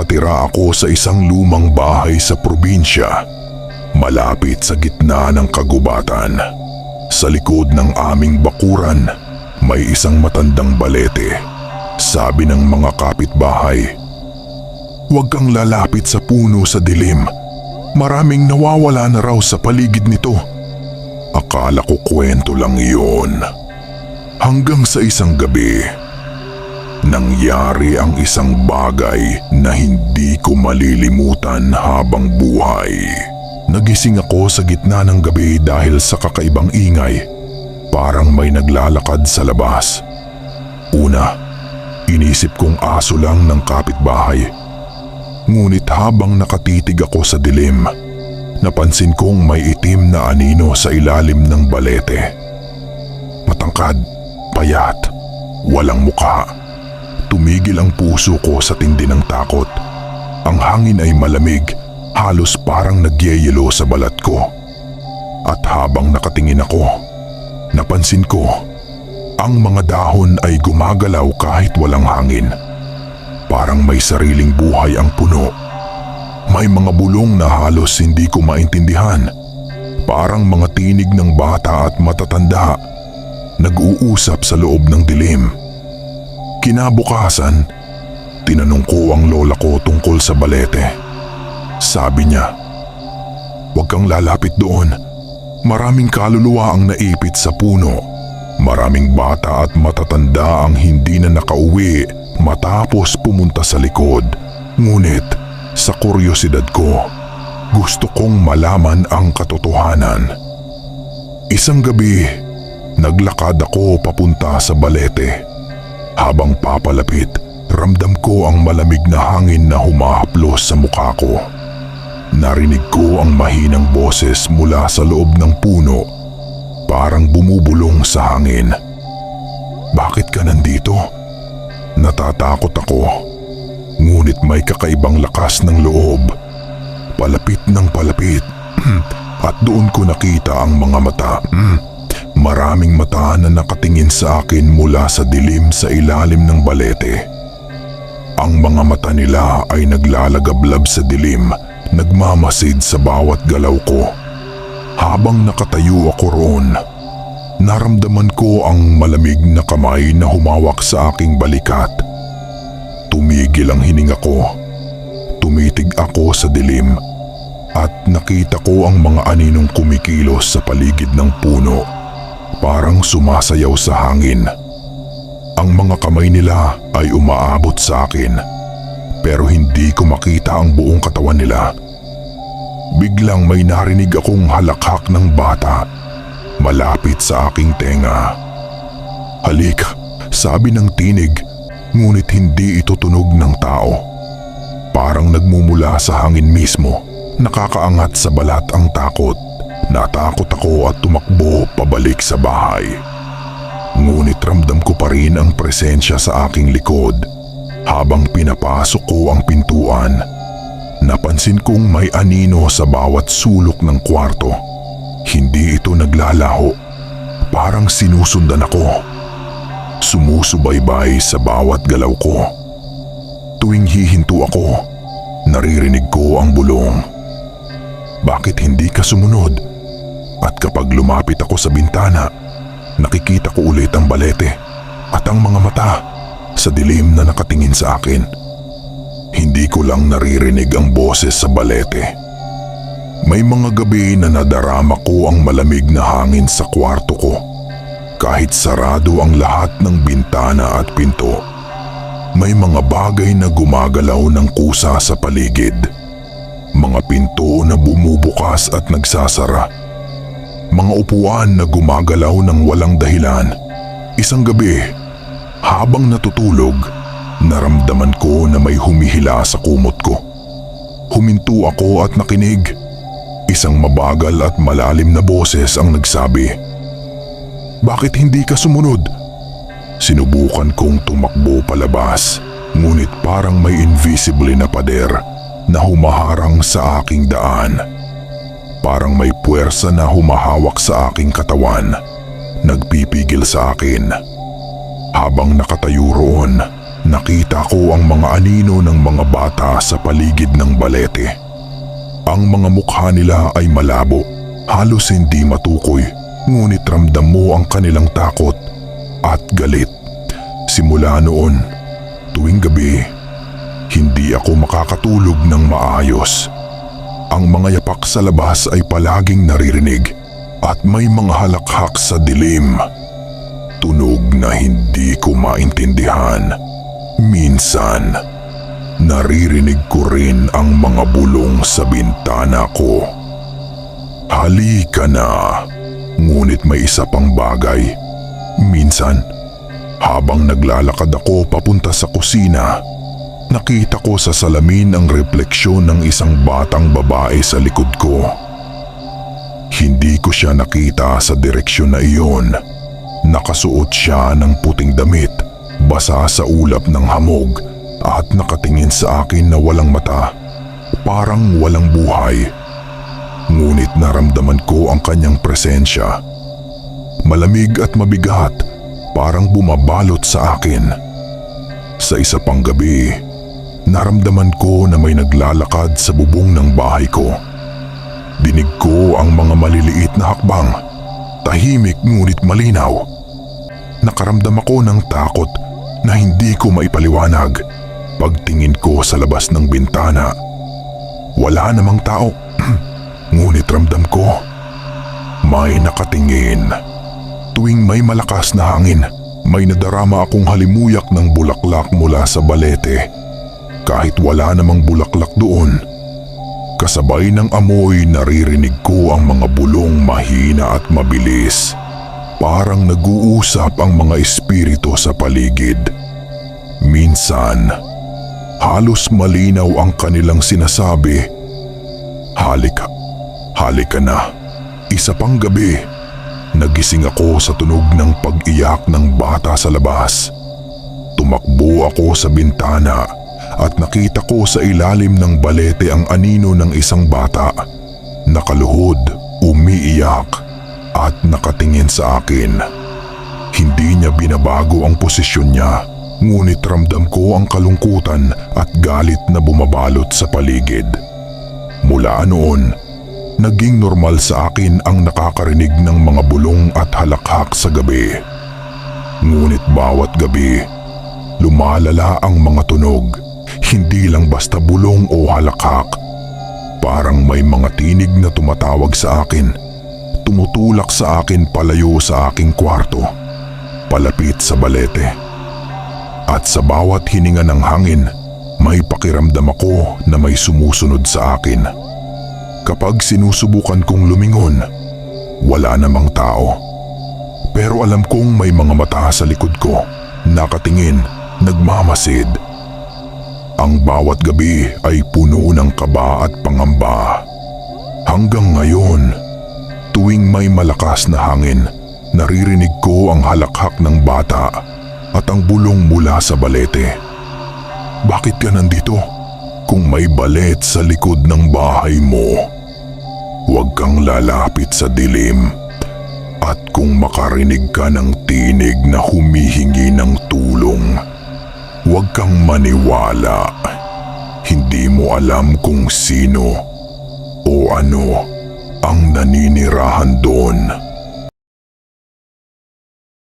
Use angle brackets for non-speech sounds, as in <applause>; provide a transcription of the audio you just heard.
nakatira ako sa isang lumang bahay sa probinsya, malapit sa gitna ng kagubatan. Sa likod ng aming bakuran, may isang matandang balete. Sabi ng mga kapitbahay, Huwag kang lalapit sa puno sa dilim. Maraming nawawala na raw sa paligid nito. Akala ko kwento lang iyon. Hanggang sa isang gabi, nangyari ang isang bagay na hindi ko malilimutan habang buhay. Nagising ako sa gitna ng gabi dahil sa kakaibang ingay. Parang may naglalakad sa labas. Una, inisip kong aso lang ng kapitbahay. Ngunit habang nakatitig ako sa dilim, napansin kong may itim na anino sa ilalim ng balete. Matangkad, payat, walang mukha. Tumigil ang puso ko sa tindi ng takot. Ang hangin ay malamig, halos parang nagyeyelo sa balat ko. At habang nakatingin ako, napansin ko, ang mga dahon ay gumagalaw kahit walang hangin. Parang may sariling buhay ang puno. May mga bulong na halos hindi ko maintindihan. Parang mga tinig ng bata at matatanda. Nag-uusap sa loob ng dilim. Kinabukasan, tinanong ko ang lola ko tungkol sa balete. Sabi niya, Huwag kang lalapit doon. Maraming kaluluwa ang naipit sa puno. Maraming bata at matatanda ang hindi na nakauwi matapos pumunta sa likod. Ngunit sa kuryosidad ko, gusto kong malaman ang katotohanan. Isang gabi, naglakad ako papunta sa balete. Habang papalapit, ramdam ko ang malamig na hangin na humahaplos sa mukha ko. Narinig ko ang mahinang boses mula sa loob ng puno, parang bumubulong sa hangin. Bakit ka nandito? Natatakot ako. Ngunit may kakaibang lakas ng loob. Palapit ng palapit. <clears throat> At doon ko nakita ang mga mata. <clears throat> Maraming mata na nakatingin sa akin mula sa dilim sa ilalim ng balete. Ang mga mata nila ay naglalagablab sa dilim, nagmamasid sa bawat galaw ko. Habang nakatayo ako roon, Naramdaman ko ang malamig na kamay na humawak sa aking balikat. Tumigil ang hininga ko. Tumitig ako sa dilim at nakita ko ang mga aninong kumikilos sa paligid ng puno. Parang sumasayaw sa hangin. Ang mga kamay nila ay umaabot sa akin pero hindi ko makita ang buong katawan nila. Biglang may narinig akong halakhak ng bata malapit sa aking tenga. Halika, sabi ng tinig, ngunit hindi ito tunog ng tao. Parang nagmumula sa hangin mismo, nakakaangat sa balat ang takot. Natakot ako at tumakbo pabalik sa bahay. Ngunit ramdam ko pa rin ang presensya sa aking likod. Habang pinapasok ko ang pintuan, napansin kong may anino sa bawat sulok ng kwarto. Hindi ito naglalaho. Parang sinusundan ako. Sumusubaybay sa bawat galaw ko. Tuwing hihinto ako, naririnig ko ang bulong. Bakit hindi ka sumunod? At kapag lumapit ako sa bintana, nakikita ko ulit ang balete at ang mga mata sa dilim na nakatingin sa akin. Hindi ko lang naririnig ang boses sa balete. May mga gabi na nadarama ko ang malamig na hangin sa kwarto ko. Kahit sarado ang lahat ng bintana at pinto. May mga bagay na gumagalaw ng kusa sa paligid. Mga pinto na bumubukas at nagsasara. Mga upuan na gumagalaw ng walang dahilan. Isang gabi, habang natutulog, naramdaman ko na may humihila sa kumot ko. Huminto ako at nakinig. Isang mabagal at malalim na boses ang nagsabi. Bakit hindi ka sumunod? Sinubukan kong tumakbo palabas, ngunit parang may invisible na pader na humaharang sa aking daan. Parang may puwersa na humahawak sa aking katawan, nagpipigil sa akin. Habang nakatayo roon, nakita ko ang mga anino ng mga bata sa paligid ng balete. Ang mga mukha nila ay malabo, halos hindi matukoy, ngunit ramdam mo ang kanilang takot at galit. Simula noon, tuwing gabi, hindi ako makakatulog ng maayos. Ang mga yapak sa labas ay palaging naririnig at may mga halakhak sa dilim. Tunog na hindi ko maintindihan. Minsan, naririnig ko rin ang mga bulong sa bintana ko. Halika na, ngunit may isa pang bagay. Minsan, habang naglalakad ako papunta sa kusina, nakita ko sa salamin ang refleksyon ng isang batang babae sa likod ko. Hindi ko siya nakita sa direksyon na iyon. Nakasuot siya ng puting damit, basa sa ulap ng hamog at nakatingin sa akin na walang mata, parang walang buhay. Ngunit naramdaman ko ang kanyang presensya. Malamig at mabigat, parang bumabalot sa akin. Sa isa pang gabi, naramdaman ko na may naglalakad sa bubong ng bahay ko. Dinig ko ang mga maliliit na hakbang, tahimik ngunit malinaw. Nakaramdam ako ng takot na hindi ko maipaliwanag pagtingin ko sa labas ng bintana. Wala namang tao, <clears throat> ngunit ramdam ko may nakatingin. Tuwing may malakas na hangin, may nadarama akong halimuyak ng bulaklak mula sa balete. Kahit wala namang bulaklak doon, kasabay ng amoy naririnig ko ang mga bulong mahina at mabilis. Parang nag-uusap ang mga espiritu sa paligid. Minsan, halos malinaw ang kanilang sinasabi. Halika, halika na. Isa pang gabi, nagising ako sa tunog ng pag-iyak ng bata sa labas. Tumakbo ako sa bintana at nakita ko sa ilalim ng balete ang anino ng isang bata. Nakaluhod, umiiyak at nakatingin sa akin. Hindi niya binabago ang posisyon niya, ngunit ramdam ko ang kalungkutan at galit na bumabalot sa paligid. Mula noon, naging normal sa akin ang nakakarinig ng mga bulong at halakhak sa gabi. Ngunit bawat gabi, lumalala ang mga tunog, hindi lang basta bulong o halakhak. Parang may mga tinig na tumatawag sa akin, tumutulak sa akin palayo sa aking kwarto, palapit sa balete. At sa bawat hininga ng hangin, may pakiramdam ako na may sumusunod sa akin. Kapag sinusubukan kong lumingon, wala namang tao. Pero alam kong may mga mata sa likod ko, nakatingin, nagmamasid. Ang bawat gabi ay puno ng kaba at pangamba. Hanggang ngayon, tuwing may malakas na hangin, naririnig ko ang halakhak ng bata at ang bulong mula sa balete. Bakit ka nandito? Kung may balet sa likod ng bahay mo, huwag kang lalapit sa dilim. At kung makarinig ka ng tinig na humihingi ng tulong, huwag kang maniwala. Hindi mo alam kung sino o ano ang naninirahan doon.